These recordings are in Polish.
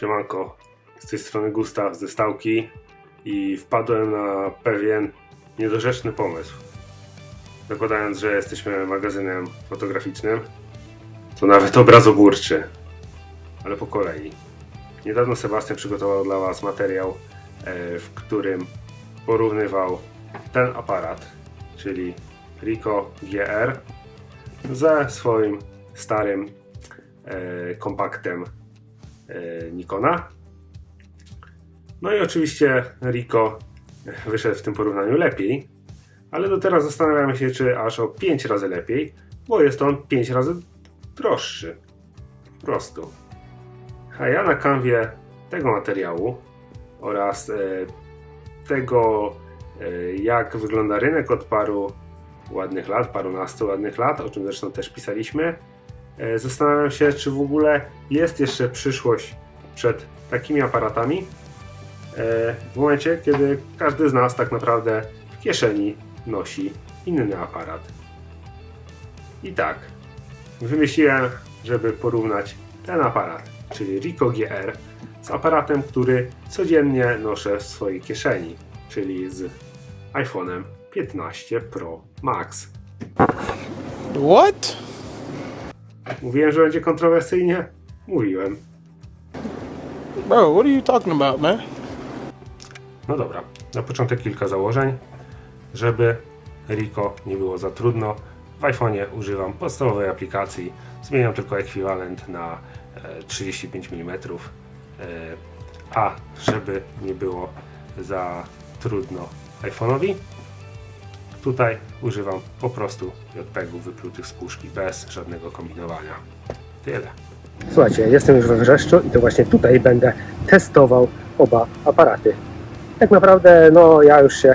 Siemanko, z tej strony Gustaw ze Stałki i wpadłem na pewien niedorzeczny pomysł. Zakładając, że jesteśmy magazynem fotograficznym, to nawet obrazoburczy. Ale po kolei. Niedawno Sebastian przygotował dla Was materiał, e, w którym porównywał ten aparat, czyli Ricoh GR ze swoim starym e, kompaktem Nikona. No i oczywiście Rico wyszedł w tym porównaniu lepiej, ale do teraz zastanawiamy się, czy aż o 5 razy lepiej, bo jest on 5 razy droższy. Po prostu. A ja na kanwie tego materiału oraz e, tego, e, jak wygląda rynek od paru ładnych lat, parunastu ładnych lat, o czym zresztą też pisaliśmy, e, zastanawiam się, czy w ogóle jest jeszcze przyszłość przed takimi aparatami, e, w momencie, kiedy każdy z nas tak naprawdę w kieszeni nosi inny aparat. I tak, wymyśliłem, żeby porównać ten aparat, czyli Ricoh GR, z aparatem, który codziennie noszę w swojej kieszeni, czyli z iPhone'em 15 Pro Max. What? Mówiłem, że będzie kontrowersyjnie? Mówiłem. Bro, what are you talking about, man? No dobra, na początek kilka założeń. Żeby Rico nie było za trudno, w iPhone'ie używam podstawowej aplikacji. Zmieniam tylko ekwiwalent na e, 35 mm. E, a żeby nie było za trudno iPhone'owi, tutaj używam po prostu JPEG-ów wyplutych z puszki bez żadnego kombinowania. Tyle. Słuchajcie, jestem już we Wrzeszczu i to właśnie tutaj będę testował oba aparaty. Tak naprawdę, no ja już się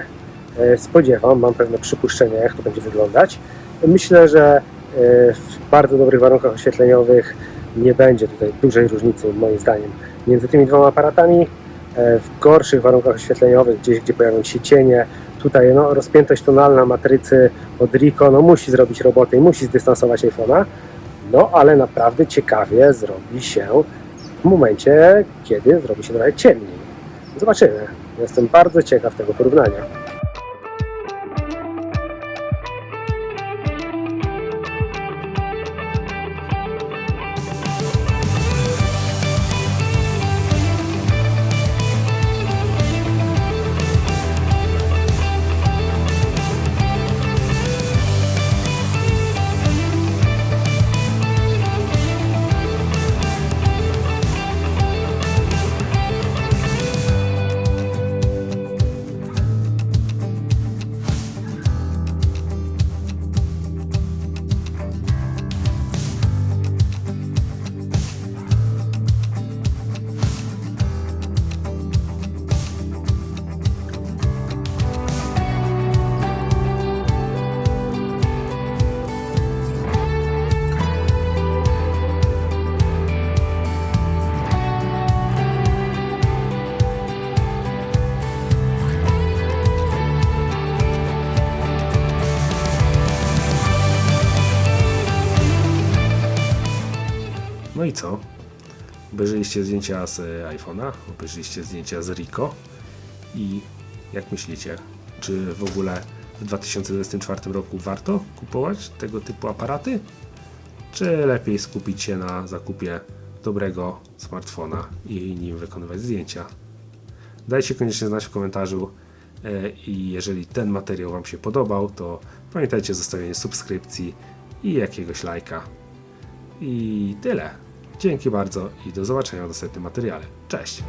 e, spodziewam, mam pewne przypuszczenia, jak to będzie wyglądać. Myślę, że e, w bardzo dobrych warunkach oświetleniowych nie będzie tutaj dużej różnicy, moim zdaniem, między tymi dwoma aparatami. E, W gorszych warunkach oświetleniowych, gdzieś gdzie pojawią się cienie, tutaj no, rozpiętość tonalna matrycy od Rico no, musi zrobić robotę i musi zdystansować iPhone'a. No, ale naprawdę ciekawie zrobi się w momencie, kiedy zrobi się trochę ciemniej. Zobaczymy. Jestem bardzo ciekaw tego porównania. I co? Obejrzeliście zdjęcia z e, iPhone'a, obejrzeliście zdjęcia z Rico i jak myślicie, czy w ogóle w 2024 roku warto kupować tego typu aparaty? Czy lepiej skupić się na zakupie dobrego smartfona i nim wykonywać zdjęcia? Dajcie koniecznie znać w komentarzu e, i jeżeli ten materiał Wam się podobał, to pamiętajcie o zostawieniu subskrypcji i jakiegoś lajka. I tyle. Dzięki bardzo i do zobaczenia w następnym materiale. Cześć!